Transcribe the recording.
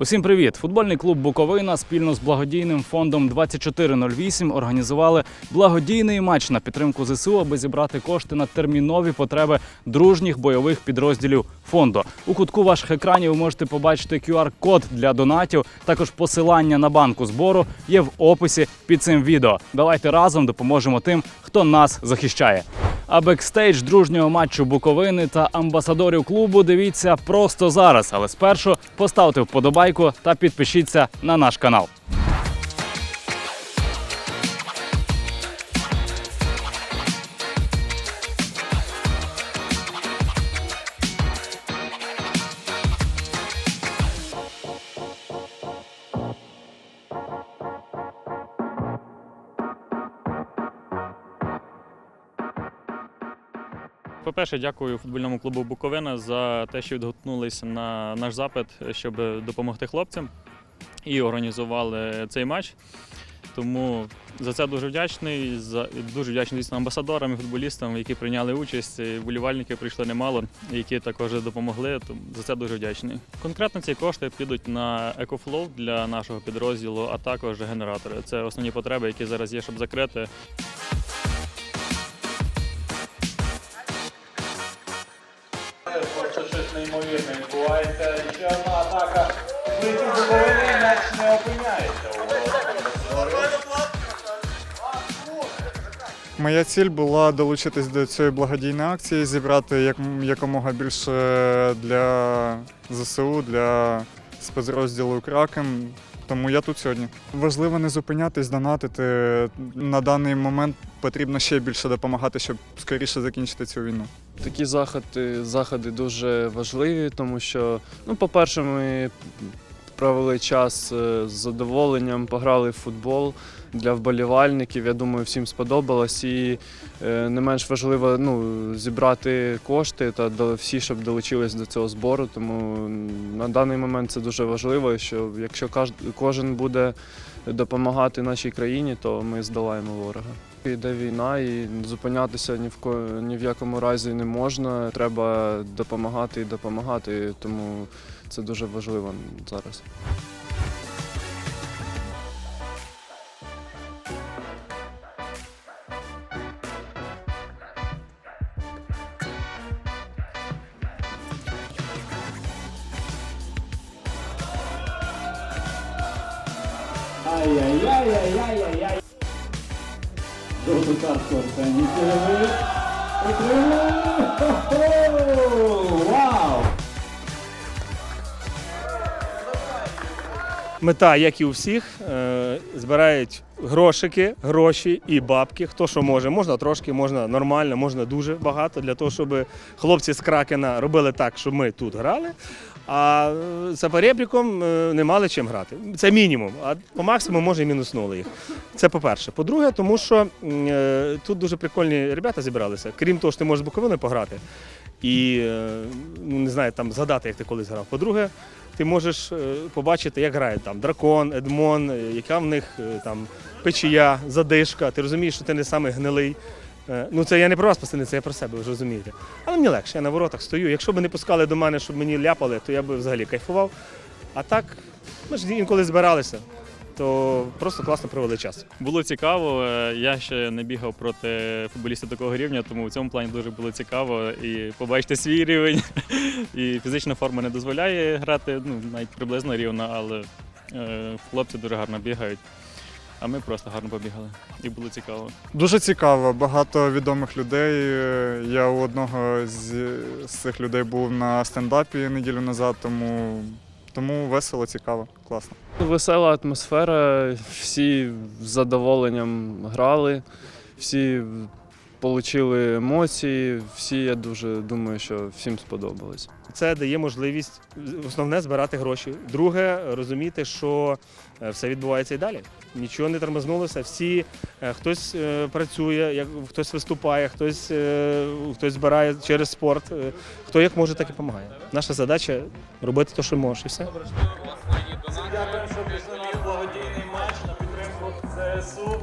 Усім привіт! Футбольний клуб Буковина спільно з благодійним фондом 2408 організували благодійний матч на підтримку ЗСУ, аби зібрати кошти на термінові потреби дружніх бойових підрозділів фонду. У кутку ваших екранів ви можете побачити QR-код для донатів. Також посилання на банку збору є в описі під цим відео. Давайте разом допоможемо тим, хто нас захищає. А бекстейдж дружнього матчу Буковини та амбасадорів клубу дивіться просто зараз. Але спершу поставте вподобайку та підпишіться на наш канал. По-перше, дякую футбольному клубу Буковина за те, що відгукнулися на наш запит, щоб допомогти хлопцям і організували цей матч. Тому за це дуже вдячний. За дуже вдячний звісно, амбасадорам і футболістам, які прийняли участь. І Вболівальників прийшло немало, які також допомогли. Тому за це дуже вдячний. Конкретно ці кошти підуть на екофлоу для нашого підрозділу, а також генератори. Це основні потреби, які зараз є, щоб закрити. Моя ціль була долучитись до цієї благодійної акції, зібрати як, якомога більше для ЗСУ, для спецрозділу Кракен. Тому я тут сьогодні. Важливо не зупинятись, донатити. На даний момент потрібно ще більше допомагати, щоб скоріше закінчити цю війну. Такі заходи, заходи дуже важливі, тому що, ну, по-перше, ми провели час е, з задоволенням, пограли в футбол для вболівальників. Я думаю, всім сподобалось. І е, не менш важливо ну, зібрати кошти та всі, щоб долучились до цього збору. Тому на даний момент це дуже важливо, що якщо кожен буде допомагати нашій країні, то ми здолаємо ворога. Йде війна і зупинятися ні в ко ні в якому разі не можна. Треба допомагати і допомагати, тому це дуже важливо зараз. Ай-яй-яй-яй-яй-яй. Картку Арсеній Кривий. Отримує. Вау! Мета, як і у всіх, е, збирають грошики, гроші і бабки. Хто що може. Можна трошки, можна нормально, можна дуже багато для того, щоб хлопці з Кракена робили так, щоб ми тут грали. А е, за перебріком е, не мали чим грати. Це мінімум. А по максимуму може і мінуснули їх. Це по-перше. По-друге, тому що е, тут дуже прикольні ребята зібралися. Крім того, що ти можеш з пограти і ну, не знаю, там згадати, як ти колись грав. По-друге, ти можеш побачити, як грають там Дракон, Едмон, яка в них там печія, задишка. Ти розумієш, що ти не самий гнилий. Е, Ну, це я не про вас, пацани, це я про себе, ви ж розумієте. Але мені легше, я на воротах стою. Якщо б не пускали до мене, щоб мені ляпали, то я б взагалі кайфував. А так, ми ж інколи збиралися, то просто класно провели час. Було цікаво. е, Я ще не бігав проти футболістів такого рівня, тому в цьому плані дуже було цікаво і побачити свій рівень. І фізична форма не дозволяє грати ну, навіть приблизно рівно, але е, хлопці дуже гарно бігають. А ми просто гарно побігали. І було цікаво. Дуже цікаво, багато відомих людей. Я у одного з, з цих людей був на стендапі неділю назад, тому, тому весело, цікаво, класно. Весела атмосфера, всі з задоволенням грали, всі отримали емоції, всі, я дуже думаю, що всім сподобалось. Це дає можливість основне збирати гроші. Друге, розуміти, що е, все відбувається і далі. Нічого не тормознулося. Всі е, хтось е, працює, як хтось виступає, хтось, хтось збирає через спорт. Хто як може, так і допомагає. Наша задача робити те, що можеш, і все. Дякую, що пішли на благодійний матч на підтримку ЗСУ.